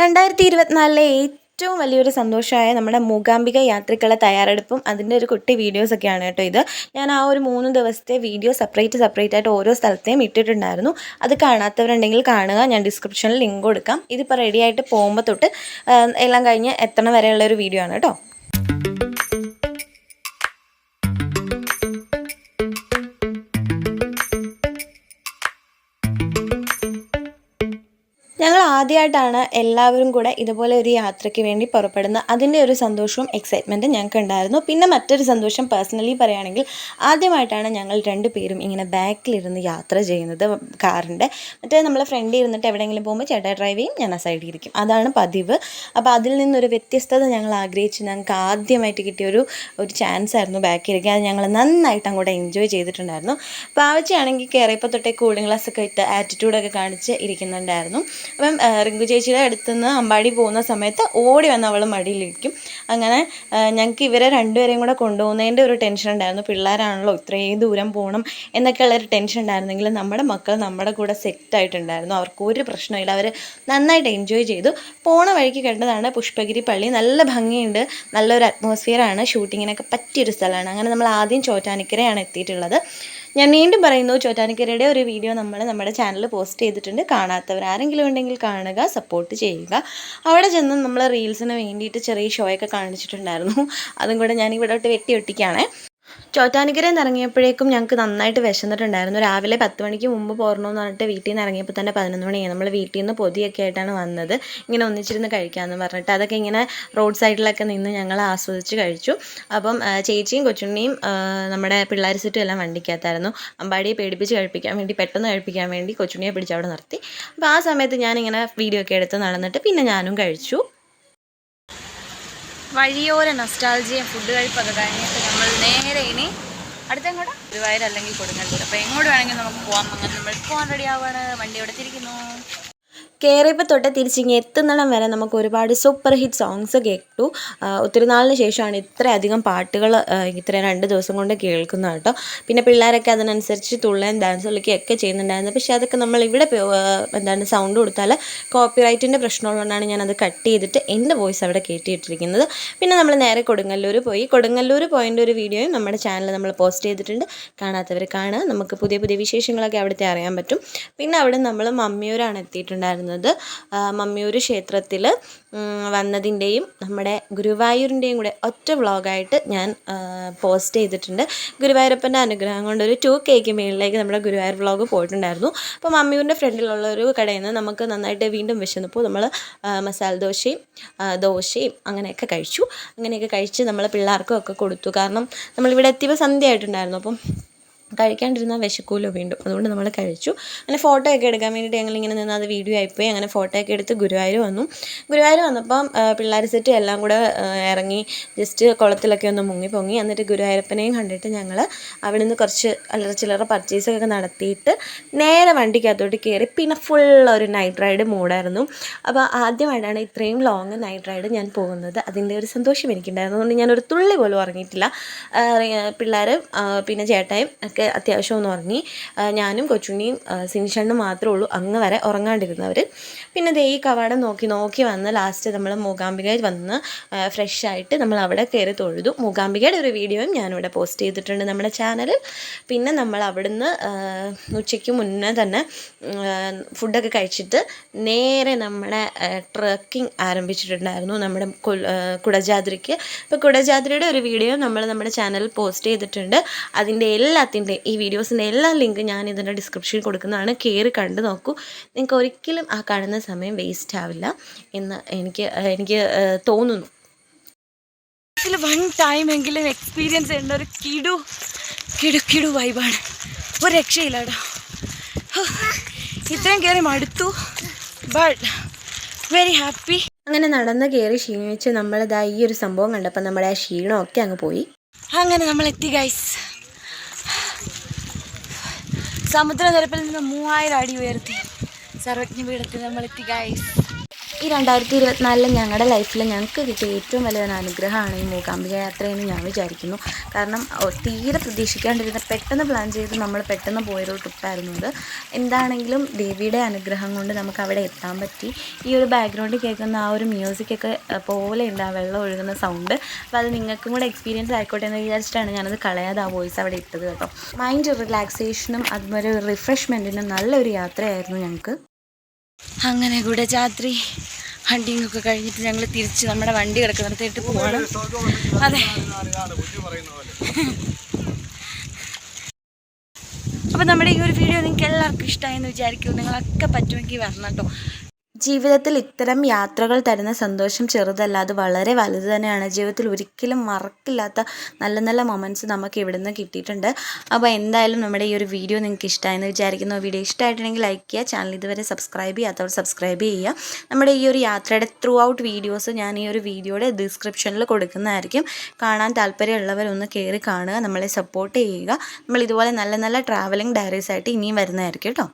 രണ്ടായിരത്തി ഇരുപത്തിനാലിലെ ഏറ്റവും വലിയൊരു സന്തോഷമായ നമ്മുടെ മൂകാംബിക യാത്രയ്ക്കുള്ള തയ്യാറെടുപ്പും അതിന്റെ ഒരു കുട്ടി വീഡിയോസൊക്കെയാണ് കേട്ടോ ഇത്. ഞാൻ ആ ഒരു മൂന്ന് ദിവസത്തെ വീഡിയോ സെപ്പറേറ്റ് സെപ്പറേറ്റ് ആയിട്ട് ഓരോ സ്ഥലത്തെയും ഇട്ടിട്ടുണ്ടായിരുന്നു. അത് കാണാത്തവരുണ്ടെങ്കിൽ കാണുക. ഞാൻ ഡിസ്ക്രിപ്ഷനിൽ ലിങ്ക് കൊടുക്കാം. ഇതിപ്പോൾ റെഡിയായിട്ട് പോകുമ്പോൾ തൊട്ട് എല്ലാം കഴിഞ്ഞ് എത്തണം വരെയുള്ള ഒരു വീഡിയോ ആണ് കേട്ടോ. ആദ്യമായിട്ടാണ് എല്ലാവരും കൂടെ ഇതുപോലെ ഒരു യാത്രയ്ക്ക് വേണ്ടി പുറപ്പെടുന്നത് അതിന്റെ ഒരു സന്തോഷവും എക്സൈറ്റ്മെന്റും ഞങ്ങൾക്ക് ഉണ്ടായിരുന്നു. പിന്നെ മറ്റൊരു സന്തോഷം പേഴ്സണലി പറയുകയാണെങ്കിൽ ആദ്യമായിട്ടാണ് ഞങ്ങൾ രണ്ട് പേരും ഇങ്ങനെ ബാക്കിലിരുന്ന് യാത്ര ചെയ്യുന്നത് കാറിന്റെ. മറ്റേ നമ്മൾ ഫ്രണ്ടിൽ ഇരുന്നിട്ട് എവിടെയെങ്കിലും പോകുമ്പോൾ ചേട്ടാ ഡ്രൈവ് ചെയ്യും ഞാൻ ആ സൈഡിൽ ഇരിക്കും. അതാണ് പതിവ്. അപ്പോൾ അതിൽ നിന്നൊരു വ്യത്യസ്തത ഞങ്ങൾ ആഗ്രഹിച്ച്. ഞങ്ങൾക്ക് ആദ്യമായിട്ട് കിട്ടിയ ഒരു ഒരു ചാൻസ് ആയിരുന്നു ബാക്കിൽ അത് ഞങ്ങൾ നന്നായിട്ട് അങ്ങോട്ട് എൻജോയ് ചെയ്തിട്ടുണ്ടായിരുന്നു. പാവച്ചയാണെങ്കിൽ കയറിയപ്പോൾ തൊട്ടേ കൂളിംഗ് ഗ്ലാസ് ഒക്കെ ഇട്ട് ആറ്റിറ്റ്യൂഡൊക്കെ കാണിച്ച് ഇരിക്കുന്നുണ്ടായിരുന്നു. അപ്പം റിങ്കു ചേച്ചിയുടെ അടുത്തുനിന്ന് അമ്പാടി പോകുന്ന സമയത്ത് ഓടി വന്ന് അവൾ മടിയിലിരിക്കും. അങ്ങനെ ഞങ്ങൾക്ക് ഇവരെ രണ്ടുപേരെയും കൂടെ കൊണ്ടുപോകുന്നതിന്റെ ഒരു ടെൻഷൻ ഉണ്ടായിരുന്നു. പിള്ളേരാണല്ലോ ഇത്രയും ദൂരം പോകണം എന്നൊക്കെയുള്ളൊരു ടെൻഷൻ ഉണ്ടായിരുന്നെങ്കിൽ നമ്മുടെ മക്കൾ നമ്മുടെ കൂടെ സെറ്റ് ആയിട്ടുണ്ടായിരുന്നു. അവർക്ക് ഒരു പ്രശ്നമില്ല അവർ നന്നായിട്ട് എൻജോയ് ചെയ്തു. പോണ വഴിക്ക് കണ്ടതാണ് പുഷ്പഗിരി പള്ളി. നല്ല ഭംഗിയുണ്ട്. നല്ലൊരു അറ്റ്മോസ്ഫിയറാണ് ഷൂട്ടിങ്ങിനൊക്കെ പറ്റിയൊരു സ്ഥലമാണ്. അങ്ങനെ നമ്മൾ ആദ്യം ചോറ്റാനിക്കരയാണ് എത്തിയിട്ടുള്ളത്. ഞാൻ വീണ്ടും പറയുന്നു ചോറ്റാനിക്കരയുടെ ഒരു വീഡിയോ നമ്മൾ നമ്മുടെ ചാനൽ പോസ്റ്റ് ചെയ്തിട്ടുണ്ട്. കാണാത്തവർ ആരെങ്കിലും ഉണ്ടെങ്കിൽ കാണുക സപ്പോർട്ട് ചെയ്യുക. അവിടെ ചെന്ന് നമ്മൾ റീൽസിന് വേണ്ടിയിട്ട് ചെറിയ ഷോയൊക്കെ കാണിച്ചിട്ടുണ്ടായിരുന്നു. അതും കൂടെ ഞാൻ ഇവിടോട്ട് വെട്ടി ഒട്ടിക്കുകയാണേ. ചോറ്റാനിക്കരയിൽ നിന്ന് ഇറങ്ങിയപ്പോഴേക്കും ഞങ്ങൾക്ക് നന്നായിട്ട് വിശന്നിട്ടുണ്ടായിരുന്നു. രാവിലെ പത്ത് മണിക്ക് മുമ്പ് പോരണമെന്ന് പറഞ്ഞിട്ട് വീട്ടിൽ നിന്ന് ഇറങ്ങിയപ്പോൾ തന്നെ പതിനൊന്ന് മണിയായി. നമ്മൾ വീട്ടിൽ നിന്ന് പൊതിയൊക്കെ ആയിട്ടാണ് വന്നത്. ഇങ്ങനെ ഒന്നിച്ചിരുന്ന് കഴിക്കാമെന്ന് പറഞ്ഞിട്ട് അതൊക്കെ ഇങ്ങനെ റോഡ് സൈഡിലൊക്കെ നിന്ന് ഞങ്ങൾ ആസ്വദിച്ച് കഴിച്ചു. അപ്പം ചേച്ചിയും കൊച്ചുണ്ണിയും നമ്മുടെ പിള്ളേർ സെറ്റും എല്ലാം വണ്ടിക്കകത്തായിരുന്നു. അമ്പാടിയെ പേടിപ്പിച്ച് കഴിപ്പിക്കാൻ വേണ്ടി പെട്ടെന്ന് കഴിപ്പിക്കാൻ വേണ്ടി കൊച്ചുണ്ണിയെ പിടിച്ച് അവിടെ നിർത്തി. അപ്പോൾ ആ സമയത്ത് ഞാനിങ്ങനെ വീഡിയോ ഒക്കെ എടുത്ത് നടന്നിട്ട് പിന്നെ ഞാനും കഴിച്ചു. വഴിയോര നൊസ്റ്റാൾജിയും ഫുഡ് കഴിപ്പൊക്കെ കഴിഞ്ഞിട്ട് നേരെ ഇനി അടുത്തെങ്ങോട്ടാ ഗുരുവായൂർ അല്ലെങ്കിൽ കൊടുങ്ങല്ലൂർ. അപ്പോൾ എങ്ങോട്ട് വേണമെങ്കിൽ നമുക്ക് പോവാം. അങ്ങനെ നമ്മൾ പോകാൻ റെഡി ആവുകയാണ് വണ്ടി അവിടെ തിരിക്കുന്നു? കയറിയപ്പോൾ തൊട്ട് തിരിച്ചിങ്ങ് എത്തുന്നിടം വരെ നമുക്ക് ഒരുപാട് സൂപ്പർ ഹിറ്റ് സോങ്സ് കേട്ടു. ഒത്തിരി നാളിന് ശേഷമാണ് ഇത്രയധികം പാട്ടുകൾ ഇത്ര രണ്ട് ദിവസം കൊണ്ട് കേൾക്കുന്നത് കേട്ടോ. പിന്നെ പിള്ളേരൊക്കെ അതിനനുസരിച്ച് തുള്ളാൻ ഡാൻസ് കളിക്കുകയൊക്കെ ചെയ്യുന്നുണ്ടായിരുന്നു. പക്ഷേ അതൊക്കെ നമ്മൾ ഇവിടെ എന്താണ് സൗണ്ട് കൊടുത്താൽ കോപ്പിറൈറ്റിന്റെ പ്രശ്നമുള്ളതുകൊണ്ടാണ് ഞാനത് കട്ട് ചെയ്തിട്ട് എന്റെ വോയിസ് അവിടെ കയറ്റിയിട്ടിരിക്കുന്നത് പിന്നെ നമ്മൾ നേരെ കൊടുങ്ങല്ലൂർ പോയി. കൊടുങ്ങല്ലൂർ പോയിന്റെ ഒരു വീഡിയോയും നമ്മുടെ ചാനൽ നമ്മൾ പോസ്റ്റ് ചെയ്തിട്ടുണ്ട്. കാണാത്തവർ കാണുക. നമുക്ക് പുതിയ പുതിയ വിശേഷങ്ങളൊക്കെ അവിടുത്തെ അറിയാൻ പറ്റും. പിന്നെ അവിടെ നമ്മൾ മമ്മിയൂരാണ് എത്തിയിട്ടുണ്ടായിരുന്നത്. ആ, മമ്മിയൂർ ക്ഷേത്രത്തിൽ വന്നതിന്റെയും നമ്മുടെ ഗുരുവായൂരിന്റെയും കൂടെ ഒറ്റ വ്ളോഗായിട്ട് ഞാൻ പോസ്റ്റ് ചെയ്തിട്ടുണ്ട്. ഗുരുവായൂരപ്പന്റെ അനുഗ്രഹം കൊണ്ട് ഒരു ടു കേക്ക് മേളിലേക്ക് നമ്മുടെ ഗുരുവായൂർ വ്ളോഗ് പോയിട്ടുണ്ടായിരുന്നു. അപ്പോൾ മമ്മിയൂരിന്റെ ഫ്രണ്ടിലുള്ള ഒരു കടയിൽ നിന്ന് നമുക്ക് നന്നായിട്ട് വീണ്ടും വിശന്നപ്പോൾ നമ്മൾ മസാല ദോശയും ദോശയും അങ്ങനെയൊക്കെ കഴിച്ചു. അങ്ങനെയൊക്കെ കഴിച്ച് നമ്മൾ പിള്ളേർക്കും ഒക്കെ കൊടുത്തു. കാരണം നമ്മളിവിടെ എത്തിയപ്പോൾ സന്ധ്യ ആയിട്ടുണ്ടായിരുന്നു അപ്പം കഴിക്കാണ്ടിരുന്നാൽ വിശക്കൂലോ വീണ്ടും. അതുകൊണ്ട് നമ്മൾ കഴിച്ചു. അങ്ങനെ ഫോട്ടോ ഒക്കെ എടുക്കാൻ വേണ്ടിയിട്ട് ഞങ്ങളിങ്ങനെ നിന്ന് അത് വീഡിയോ ആയിപ്പോയി അങ്ങനെ ഫോട്ടോ ഒക്കെ എടുത്ത് ഗുരുവായൂർ വന്നു. ഗുരുവായൂർ വന്നപ്പം പിള്ളേർ സെറ്റ് എല്ലാം കൂടെ ഇറങ്ങി ജസ്റ്റ് കുളത്തിലൊക്കെ ഒന്ന് മുങ്ങി പൊങ്ങി. എന്നിട്ട് ഗുരുവായൂരപ്പനെയും കണ്ടിട്ട് ഞങ്ങൾ അവിടെ നിന്ന് കുറച്ച് അല്ലറ ചില്ലറ പർച്ചേസൊക്കെ നടത്തിയിട്ട് നേരെ വണ്ടിക്കകത്തോട്ട് കയറി പിന്നെ ഫുൾ ഒരു നൈറ്റ് റൈഡ് മൂടായിരുന്നു. അപ്പോൾ ആദ്യമായിട്ടാണ് ഇത്രയും ലോങ് നൈറ്റ് റൈഡ് ഞാൻ പോകുന്നത്. അതിന്റെ ഒരു സന്തോഷം എനിക്കുണ്ടായിരുന്നു. അതുകൊണ്ട് ഞാനൊരു തുള്ളി പോലും ഉറങ്ങിയിട്ടില്ല. പിള്ളേർ പിന്നെ ചേട്ടായും ഒക്കെ അത്യാവശ്യം ഒന്ന് ഞാനും കൊച്ചുണ്ണിയും സിനിഷണ്ണും മാത്രമേ ഉള്ളൂ. അങ്ങ് വരെ ഉറങ്ങാണ്ടിരുന്നവർ പിന്നെ ദേ ഈ കവാടം നോക്കി നോക്കി വന്ന് ലാസ്റ്റ് നമ്മൾ മൂകാംബികയിൽ വന്ന് ഫ്രഷ് ആയിട്ട് നമ്മൾ അവിടെ കയറി തൊഴുതു. മൂകാംബികയുടെ ഒരു വീഡിയോയും ഞാനിവിടെ പോസ്റ്റ് ചെയ്തിട്ടുണ്ട് നമ്മുടെ ചാനലിൽ പിന്നെ നമ്മൾ അവിടുന്ന് ഉച്ചയ്ക്ക് മുന്നേ തന്നെ ഫുഡൊക്കെ കഴിച്ചിട്ട് നേരെ നമ്മുടെ ട്രക്കിംഗ് ആരംഭിച്ചിട്ടുണ്ടായിരുന്നു നമ്മുടെ കുടജാദ്രിക്ക് അപ്പോൾ കുടജാദ്രിയുടെ ഒരു വീഡിയോ നമ്മൾ നമ്മുടെ ചാനലിൽ പോസ്റ്റ് ചെയ്തിട്ടുണ്ട്. അതിന്റെ എല്ലാത്തിന്റെ ഈ വീഡിയോസിന്റെ എല്ലാ ലിങ്കും ഞാൻ ഇതിന്റെ ഡിസ്ക്രിപ്ഷനിൽ കൊടുക്കുന്നതാണ്. കയറി കണ്ടു നോക്കൂ. നിങ്ങൾക്ക് ഒരിക്കലും ആ കാണുന്ന സമയം വേസ്റ്റ് ആവില്ല എന്ന് എനിക്ക് എനിക്ക് തോന്നുന്നു. വൺ ടൈം എങ്കിലും എക്സ്പീരിയൻസ് ചെയ്യേണ്ട ഒരു കിടു കിടു കിടു വൈബാണ് ഒരു രക്ഷയില്ല കേട്ടോ. ഇത്രയും കയറി മടുത്തു. ബട്ട് വെരി ഹാപ്പി അങ്ങനെ നടന്ന് കയറി ക്ഷീണിച്ച് നമ്മളിതാ ഈ ഒരു സംഭവം കണ്ടപ്പോൾ നമ്മുടെ ആ ക്ഷീണമൊക്കെ അങ്ങ് പോയി. അങ്ങനെ നമ്മൾ എത്തി ഗൈസ് സമുദ്രനിരപ്പിൽ നിന്ന് മൂവായിരം അടി ഉയർത്തി. സർവജ്ഞപീഠത്തിൽ നമ്മൾ എത്തി ഗൈസ് ഈ രണ്ടായിരത്തി ഇരുപത്തിനാലിൽ ഞങ്ങളുടെ ലൈഫിൽ ഞങ്ങൾക്ക് കിട്ടിയ ഏറ്റവും വലിയൊരു അനുഗ്രഹമാണ് ഈ മൂകാംബിക യാത്ര എന്ന് ഞാൻ വിചാരിക്കുന്നു. കാരണം തീരെ പ്രതീക്ഷിക്കാണ്ടിരുന്ന പെട്ടെന്ന് പ്ലാൻ ചെയ്ത് നമ്മൾ പെട്ടെന്ന് പോയൊരു ട്രിപ്പായിരുന്നു ഇത് എന്താണെങ്കിലും ദേവിയുടെ അനുഗ്രഹം കൊണ്ട് നമുക്ക് അവിടെ എത്താൻ പറ്റി. ഈ ഒരു ബാക്ക്ഗ്രൗണ്ടിൽ കേൾക്കുന്ന ആ ഒരു മ്യൂസിക്കൊക്കെ പോലെ ഉണ്ട് ആ വെള്ളം ഒഴുകുന്ന സൗണ്ട് അപ്പോൾ അത് നിങ്ങൾക്കും കൂടെ എക്സ്പീരിയൻസ് ആയിക്കോട്ടെ എന്ന് വിചാരിച്ചിട്ടാണ് ഞാനത് കളയാതെ ആ വോയിസ് അവിടെ ഇട്ടത് കേട്ടോ. മൈൻഡ് റിലാക്സേഷനും അതുപോലെ റിഫ്രഷ്മെന്റിനും നല്ലൊരു യാത്രയായിരുന്നു ഞങ്ങൾക്ക്. അങ്ങനെ കൂടെ രാത്രി ഹണ്ടിങ് ഒക്കെ കഴിഞ്ഞിട്ട് ഞങ്ങൾ തിരിച്ച് നമ്മുടെ വണ്ടി കിടക്കുന്നിടത്തേട്ട് പോവാണ്. അതെ. അപ്പോൾ നമ്മുടെ ഈ ഒരു വീഡിയോ നിങ്ങൾക്ക് എല്ലാവർക്കും ഇഷ്ടമായെന്ന് വിചാരിക്കും നിങ്ങളൊക്കെ പറ്റുമെങ്കിൽ വരണം കേട്ടോ. ജീവിതത്തിൽ ഇത്തരം യാത്രകൾ തരുന്ന സന്തോഷം ചെറുതല്ല. അത് വളരെ വലുത് തന്നെയാണ്. ജീവിതത്തിൽ ഒരിക്കലും മറക്കില്ലാത്ത നല്ല നല്ല മൊമെന്റ്സ് നമുക്ക് ഇവിടെ നിന്ന് കിട്ടിയിട്ടുണ്ട്. അപ്പോൾ എന്തായാലും നമ്മുടെ ഈ ഒരു വീഡിയോ നിങ്ങൾക്ക് ഇഷ്ടമായെന്ന് വിചാരിക്കുന്നു. വീഡിയോ ഇഷ്ടമായിട്ടുണ്ടെങ്കിൽ ലൈക്ക് ചെയ്യുക. ചാനൽ ഇതുവരെ സബ്സ്ക്രൈബ് ചെയ്യാത്തവർ സബ്സ്ക്രൈബ് ചെയ്യുക. നമ്മുടെ ഈ ഒരു യാത്രയുടെ ത്രൂ ഔട്ട് വീഡിയോസ് ഞാൻ ഈ ഒരു വീഡിയോയുടെ ഡിസ്ക്രിപ്ഷനിൽ കൊടുക്കുന്നതായിരിക്കും. കാണാൻ താല്പര്യമുള്ളവരൊന്ന് കയറി കാണുക. നമ്മളെ സപ്പോർട്ട് ചെയ്യുക. നമ്മൾ ഇതുപോലെ നല്ല നല്ല ട്രാവലിംഗ് ഡയറീസ് ആയിട്ട് ഇനിയും വരുന്നതായിരിക്കും കേട്ടോ.